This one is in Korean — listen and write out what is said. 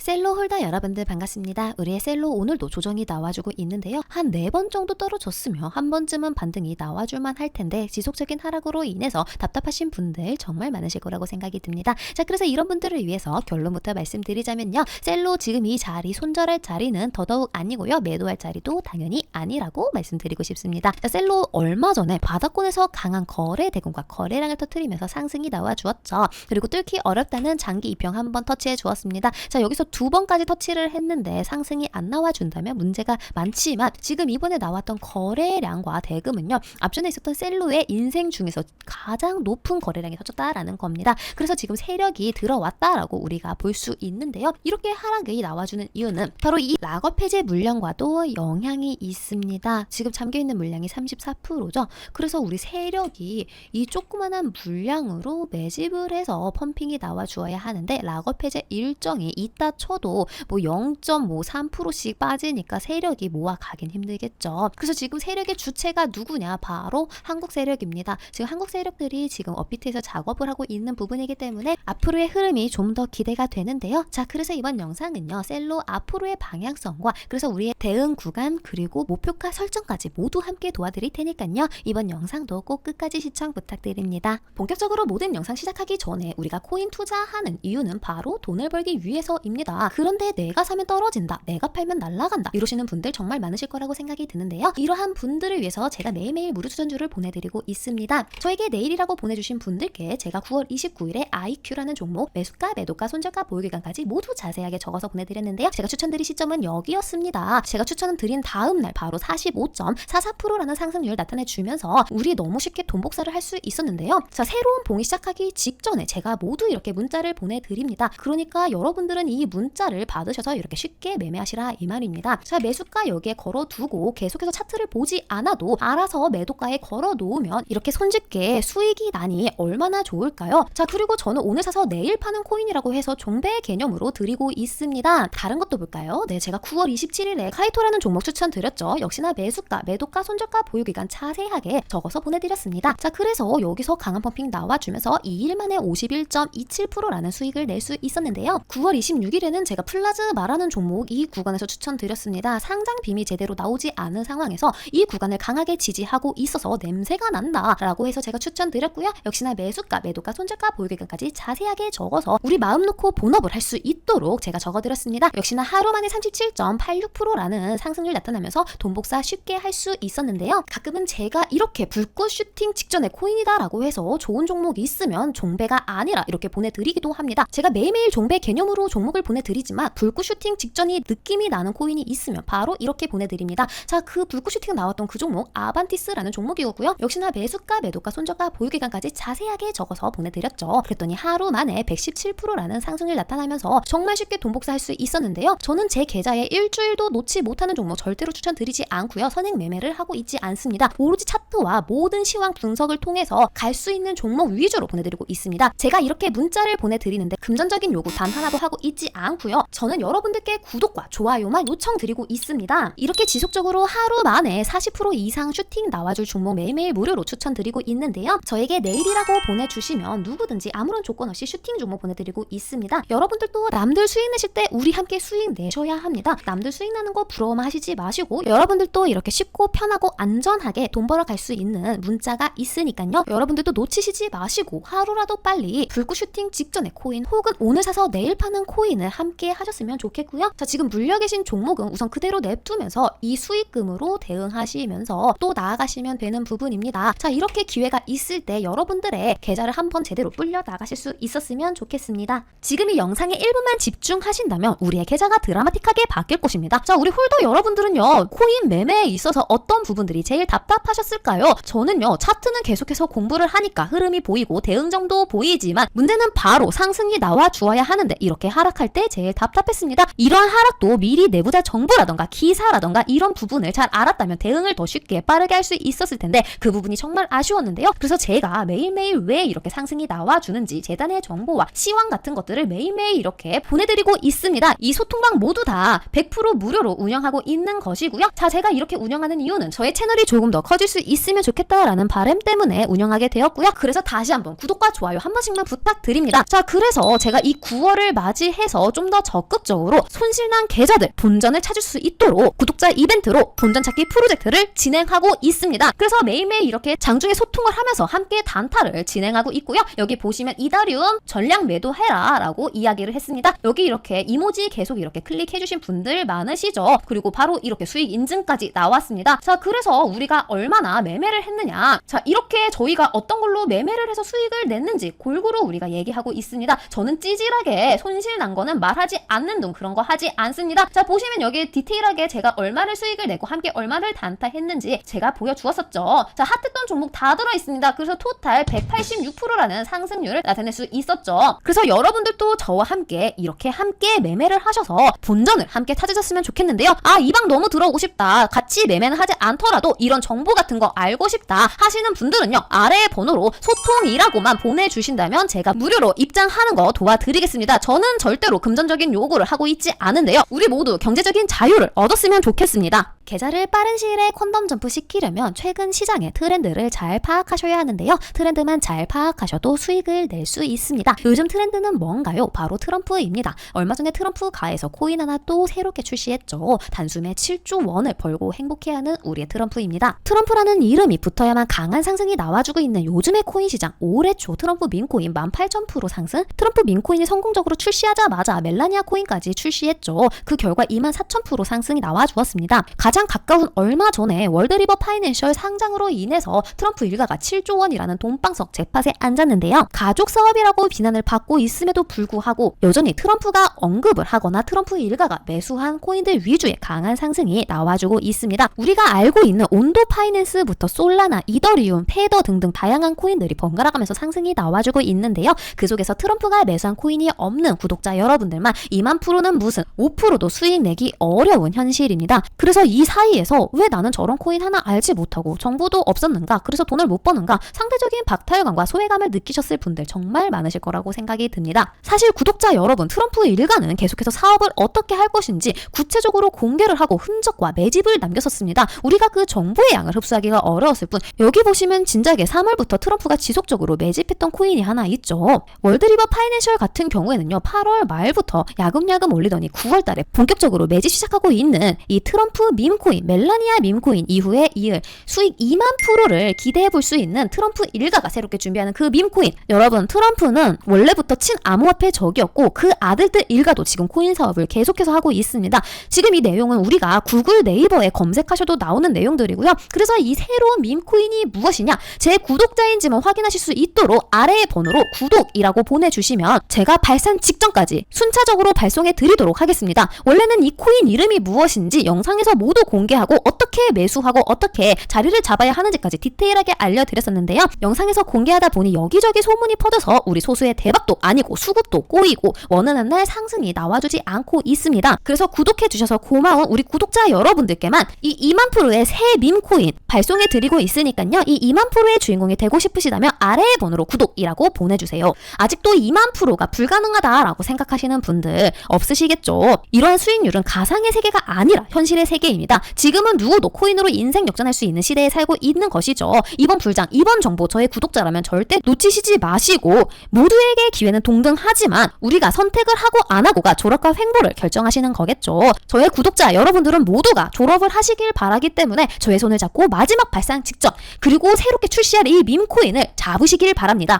셀로 홀더 여러분들 반갑습니다. 우리의 셀로 오늘도 조정이 나와주고 있는데요. 한 네 번 정도 떨어졌으며 한 번쯤은 반등이 나와줄만 할 텐데 지속적인 하락으로 인해서 답답하신 분들 정말 많으실 거라고 생각이 듭니다. 자, 그래서 이런 분들을 위해서 결론부터 말씀드리자면요. 셀로 지금 이 자리 손절할 자리는 더더욱 아니고요. 매도할 자리도 당연히 아니라고 말씀드리고 싶습니다. 자, 셀로 얼마 전에 바닥권에서 강한 거래 대금과 거래량을 터트리면서 상승이 나와 주었죠. 그리고 뚫기 어렵다는 장기 이평 한번 터치해 주었습니다. 자, 여기서 두 번까지 터치를 했는데 상승이 안 나와준다면 문제가 많지만 지금 이번에 나왔던 거래량과 대금은요 앞전에 있었던 셀로의 인생 중에서 가장 높은 거래량이 터졌다라는 겁니다. 그래서 지금 세력이 들어왔다라고 우리가 볼 수 있는데요. 이렇게 하락이 나와주는 이유는 바로 이 락업 해제 물량과도 영향이 있습니다. 지금 잠겨 있는 물량이 34%죠. 그래서 우리 세력이 이 조그만한 물량으로 매집을 해서 펌핑이 나와 주어야 하는데 락업 해제 일정이 있다 쳐도 뭐 0.53%씩 빠지니까 세력이 모아가긴 힘들겠죠. 그래서 지금 세력의 주체가 누구냐? 바로 한국 세력입니다. 지금 한국 세력들이 지금 업비트에서 작업을 하고 있는 부분이기 때문에 앞으로의 흐름이 좀 더 기대가 되는데요. 자, 그래서 이번 영상은요. 셀로 앞으로의 방향성과 그래서 우리의 대응 구간 그리고 목표가 설정까지 모두 함께 도와드릴 테니까요. 이번 영상도 꼭 끝까지 시청 부탁드립니다. 본격적으로 모든 영상 시작하기 전에 우리가 코인 투자하는 이유는 바로 돈을 벌기 위해서입니다. 그런데 내가 사면 떨어진다, 내가 팔면 날아간다 이러시는 분들 정말 많으실 거라고 생각이 드는데요. 이러한 분들을 위해서 제가 매일매일 무료 추천주를 보내드리고 있습니다. 저에게 내일이라고 보내주신 분들께 제가 9월 29일에 IQ라는 종목 매수가, 매도가, 손절가, 보유기간까지 모두 자세하게 적어서 보내드렸는데요. 제가 추천드린 시점은 여기였습니다. 제가 추천 드린 다음 날 바로 45.44%라는 상승률 나타내 주면서 우리 너무 쉽게 돈 복사를 할 수 있었는데요. 자, 새로운 봉이 시작하기 직전에 제가 모두 이렇게 문자를 보내드립니다. 그러니까 여러분들은 이 문자 를 받으셔서 이렇게 쉽게 매매하시라 이 말입니다. 자, 매수가 여기에 걸어두고 계속해서 차트를 보지 않아도 알아서 매도가에 걸어 놓으면 이렇게 손쉽게 수익이 나니 얼마나 좋을까요? 자, 그리고 저는 오늘 사서 내일 파는 코인이라고 해서 종배 개념으로 드리고 있습니다. 다른 것도 볼까요? 네, 제가 9월 27일에 카이토라는 종목 추천드렸죠. 역시나 매수가, 매도가, 손절가, 보유기간 자세하게 적어서 보내드렸습니다. 자, 그래서 여기서 강한 펌핑 나와주면서 2일 만에 51.27%라는 수익을 낼 수 있었는데요. 9월 26일에 는 제가 플라즈마라는 종목 이 구간에서 추천드렸습니다. 상장 빔이 제대로 나오지 않은 상황에서 이 구간을 강하게 지지하고 있어서 냄새가 난다라고 해서 제가 추천드렸고요. 역시나 매수가, 매도가, 손절가, 보유기간까지 자세하게 적어서 우리 마음 놓고 본업을 할 수 있도록 제가 적어드렸습니다. 역시나 하루 만에 37.86%라는 상승률 나타나면서 돈 복사 쉽게 할 수 있었는데요. 가끔은 제가 이렇게 불꽃 슈팅 직전에 코인이다라고 해서 좋은 종목이 있으면 종배가 아니라 이렇게 보내드리기도 합니다. 제가 매일매일 종배 개념으로 종목을 보내 드리지만 불꽃 슈팅 직전이 느낌이 나는 코인이 있으면 바로 이렇게 보내드립니다. 자, 그 불꽃 슈팅 나왔던 그 종목 아반티스라는 종목이었고요. 역시나 매수가, 매도가, 손절가, 보유기간까지 자세하게 적어서 보내드렸죠. 그랬더니 하루 만에 117%라는 상승률 나타나면서 정말 쉽게 돈 복사할 수 있었는데요. 저는 제 계좌에 일주일도 놓지 못하는 종목 절대로 추천드리지 않고요. 선행 매매를 하고 있지 않습니다. 오로지 차트와 모든 시황 분석을 통해서 갈 수 있는 종목 위주로 보내드리고 있습니다. 제가 이렇게 문자를 보내드리는데 금전적인 요구 단 하나도 하고 있지 않고 요. 저는 여러분들께 구독과 좋아요만 요청드리고 있습니다. 이렇게 지속적으로 하루 만에 40% 이상 슈팅 나와줄 종목 매일매일 무료로 추천드리고 있는데요. 저에게 내일이라고 보내주시면 누구든지 아무런 조건 없이 슈팅 종목 보내드리고 있습니다. 여러분들도 남들 수익 내실 때 우리 함께 수익 내셔야 합니다. 남들 수익 나는 거 부러워만 하시지 마시고 여러분들도 이렇게 쉽고 편하고 안전하게 돈 벌어 갈 수 있는 문자가 있으니까요. 여러분들도 놓치시지 마시고 하루라도 빨리 불꽃 슈팅 직전에 코인 혹은 오늘 사서 내일 파는 코인을 함께 하셨으면 좋겠고요. 자 지금 물려 계신 종목은 우선 그대로 냅두면서 이 수익금으로 대응하시면서 또 나아가시면 되는 부분입니다. 자 이렇게 기회가 있을 때 여러분들의 계좌를 한번 제대로 불려 나가실 수 있었으면 좋겠습니다. 지금 이 영상에 1분만 집중하신다면 우리의 계좌가 드라마틱하게 바뀔 것입니다. 자 우리 홀더 여러분들은요 코인 매매에 있어서 어떤 부분들이 제일 답답하셨을까요? 저는요 차트는 계속해서 공부를 하니까 흐름이 보이고 대응점도 보이지만 문제는 바로 상승이 나와 주어야 하는데 이렇게 하락할 때 제일 답답했습니다. 이러한 하락도 미리 내부자 정보라던가 기사라던가 이런 부분을 잘 알았다면 대응을 더 쉽게 빠르게 할 수 있었을 텐데 그 부분이 정말 아쉬웠는데요. 그래서 제가 매일매일 왜 이렇게 상승이 나와 주는지 재단의 정보와 시황 같은 것들을 매일매일 이렇게 보내드리고 있습니다. 이 소통방 모두 다 100% 무료로 운영하고 있는 것이고요. 자, 제가 이렇게 운영하는 이유는 저의 채널이 조금 더 커질 수 있으면 좋겠다라는 바람 때문에 운영하게 되었고요. 그래서 다시 한번 구독과 좋아요 한 번씩만 부탁드립니다. 자, 그래서 제가 이 9월을 맞이해서 좀 더 적극적으로 손실난 계좌들 본전을 찾을 수 있도록 구독자 이벤트로 본전 찾기 프로젝트를 진행하고 있습니다. 그래서 매일매일 이렇게 장중에 소통을 하면서 함께 단타를 진행하고 있고요. 여기 보시면 이다리움 전량 매도해라 라고 이야기를 했습니다. 여기 이렇게 이모지 계속 이렇게 클릭해주신 분들 많으시죠? 그리고 바로 이렇게 수익 인증까지 나왔습니다. 자, 그래서 우리가 얼마나 매매를 했느냐. 자, 이렇게 저희가 어떤 걸로 매매를 해서 수익을 냈는지 골고루 우리가 얘기하고 있습니다. 저는 찌질하게 손실 난 거는 말하지 않는 둥 그런 거 하지 않습니다. 자, 보시면 여기 디테일하게 제가 얼마를 수익을 내고 함께 얼마를 단타했는지 제가 보여주었었죠. 자, 핫했던 종목 다 들어있습니다. 그래서 토탈 186%라는 상승률을 나타낼 수 있었죠. 그래서 여러분들도 저와 함께 이렇게 함께 매매를 하셔서 본전을 함께 찾으셨으면 좋겠는데요. 아, 이 방 너무 들어오고 싶다. 같이 매매는 하지 않더라도 이런 정보 같은 거 알고 싶다 하시는 분들은요. 아래의 번호로 소통이라고만 보내주신다면 제가 무료로 입장하는 거 도와드리겠습니다. 저는 절대로 금 전적인 요구를 하고 있지 않은데요. 우리 모두 경제적인 자유를 얻었으면 좋겠습니다. 계좌를 빠른 시일 에 콘덤 점프 시키려면 최근 시장의 트렌드를 잘 파악하셔야 하는데요. 트렌드만 잘 파악하셔도 수익을 낼 수 있습니다. 요즘 트렌드는 뭔가요? 바로 트럼프입니다. 얼마 전에 트럼프 가에서 코인 하나 또 새롭게 출시했죠. 단숨에 7조 원을 벌고 행복해하는 우리의 트럼프입니다. 트럼프라는 이름이 붙어야만 강한 상승이 나와주고 있는 요즘의 코인 시장 올해 초 트럼프 민코인 18,000% 상승 트럼프 민코인이 성공적으로 출시하자마자 멜라니아 코인까지 출시했죠. 그 결과 24,000% 상승이 나와주었습니다. 가장 가까운 얼마 전에 월드리버 파이낸셜 상장으로 인해서 트럼프 일가가 7조 원이라는 돈방석 잭팟에 앉았는데요. 가족 사업이라고 비난을 받고 있음에도 불구하고 여전히 트럼프가 언급을 하거나 트럼프 일가가 매수한 코인들 위주의 강한 상승이 나와주고 있습니다. 우리가 알고 있는 온도 파이낸스부터 솔라나, 이더리움, 페더 등등 다양한 코인들이 번갈아가면서 상승이 나와주고 있는데요. 그 속에서 트럼프가 매수한 코인이 없는 구독자 여러분 들만 2만 프로는 무슨 5%도 수익 내기 어려운 현실입니다. 그래서 이 사이에서 왜 나는 저런 코인 하나 알지 못하고 정보도 없었는가? 그래서 돈을 못 버는가? 상대적인 박탈감과 소외감을 느끼셨을 분들 정말 많으실 거라고 생각이 듭니다. 사실 구독자 여러분, 트럼프 일가는 계속해서 사업을 어떻게 할 것인지 구체적으로 공개를 하고 흔적과 매집을 남겼었습니다. 우리가 그 정보의 양을 흡수하기가 어려웠을 뿐 여기 보시면 진작에 3월부터 트럼프가 지속적으로 매집했던 코인이 하나 있죠. 월드리버 파이낸셜 같은 경우에는요. 8월 말부터 야금야금 올리더니 9월 달에 본격적으로 매집 시작하고 있는 이 트럼프 밈코인, 멜라니아 밈코인 이후에 이을 수익 2만 프로를 기대해 볼 수 있는 트럼프 일가가 새롭게 준비하는 그 밈코인. 여러분, 트럼프는 원래부터 친암호화폐 적이었고 그 아들들 일가도 지금 코인 사업을 계속해서 하고 있습니다. 지금 이 내용은 우리가 구글 네이버에 검색하셔도 나오는 내용들이고요. 그래서 이 새로운 밈코인이 무엇이냐? 제 구독자인지만 확인하실 수 있도록 아래의 번호로 구독이라고 보내주시면 제가 발산 직전까지 순 차적으로 발송해 드리도록 하겠습니다. 원래는 이 코인 이름이 무엇인지 영상에서 모두 공개하고 어떻게 매수하고 어떻게 자리를 잡아야 하는지까지 디테일하게 알려드렸었는데요. 영상에서 공개하다 보니 여기저기 소문이 퍼져서 우리 소수의 대박도 아니고 수급도 꼬이고 원하는 날 상승이 나와주지 않고 있습니다. 그래서 구독해 주셔서 고마운 우리 구독자 여러분들께만 이 2만 프로의 새 밈코인 발송해 드리고 있으니까요. 이 2만 프로의 주인공이 되고 싶으시다면 아래의 번호로 구독이라고 보내주세요. 아직도 2만 프로가 불가능하다라고 생각하시는 분들 없으시겠죠? 이러한 수익률은 가상의 세계가 아니라 현실의 세계입니다. 지금은 누구도 코인으로 인생 역전할 수 있는 시대에 살고 있는 것이죠. 이번 불장, 이번 정보 저의 구독자라면 절대 놓치시지 마시고 모두에게 기회는 동등하지만 우리가 선택을 하고 안 하고가 졸업과 횡보를 결정하시는 거겠죠. 저의 구독자 여러분들은 모두가 졸업을 하시길 바라기 때문에 저의 손을 잡고 마지막 발상 직전 그리고 새롭게 출시할 이 밈코인을 잡으시길 바랍니다.